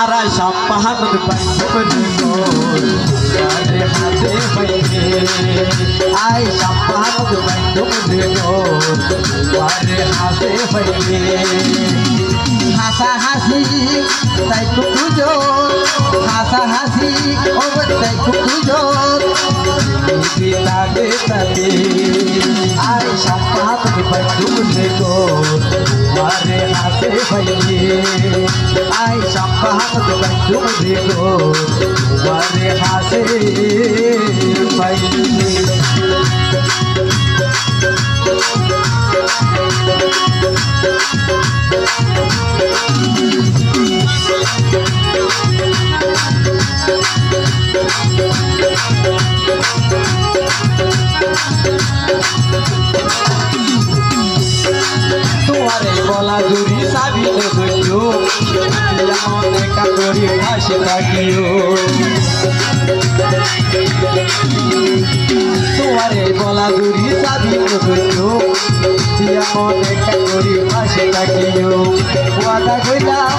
আরা সম্পাহান I সম্পাহান হাতে হাসা হাসি, তাই কুকুজো হাসা হাসি, ও তাই কুকুজো তাতে তাতে আই সম্পাহান বন্ধু আরে হাতে হইবে আই সম্পাহান বন্ধু আরে হাতে হইবে তোমারে বলা সাবিল হইল। এমন একা করি হাসি থাকিও তোমারে জুড়ি সাবিল হইল। এমন একা করি হাসি থাকিও ওয়াদা কইলাম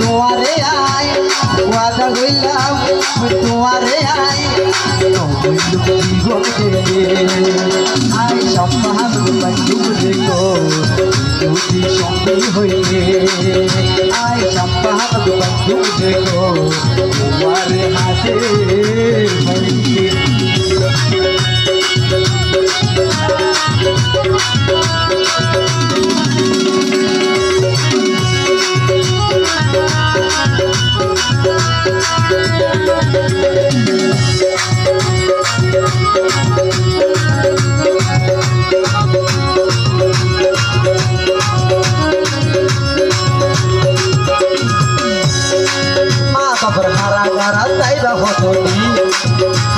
তোমারে আয়। ওয়াদা কইলাম তোমারে আয়। জীবন সম্মান দেখো। দুটি সঙ্গী হইলে আই সম্মান বন্ধু দেখো তোমার হাতে হইলে মা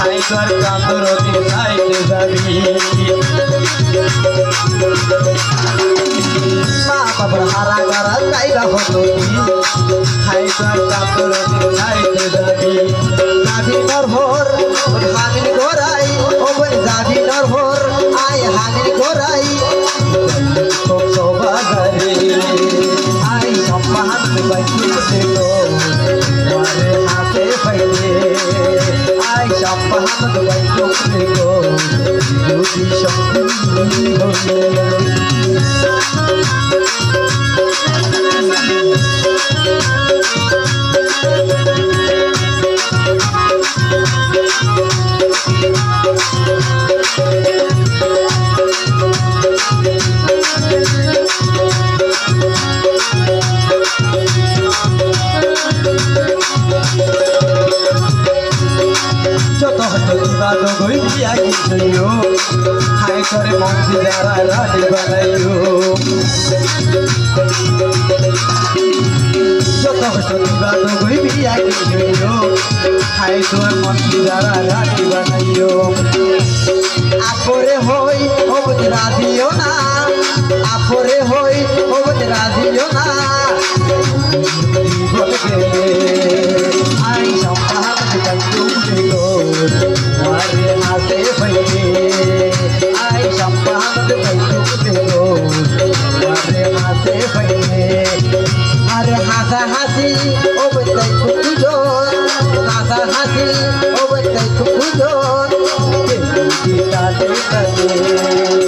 হাইকার কান্দর দিন সাইতে যাবি। মা বাবার হারা গারা তাইরা হতনি হাইকার কান্দর দিন সাইতে যাবি। যাবি নরহর হাগিন গোরাই ও বল যাবি নরহর আয় হাগিন গোরাই তোর সবাগারে আই সম্মান বাইকু দেখো মারে হাতে আই সম্মান বাইকু যদি শক্তি হইলে বিবাদ গইয়া গিয়েছিল। হাই করে মন্ত্রী যারা রানী বানাইও যত বিবাদ গইয়া গিয়েছিল। হাই করে মন্ত্রী যারা রানী বানাইও আপরে হই অবধ রাধিও না। আপরে হই অবধ রাধিও না। জীবন আরে হাসা ও বতাই খুঁজো হাসা হাসি ও বতাই খুঁজো তাতে তাতে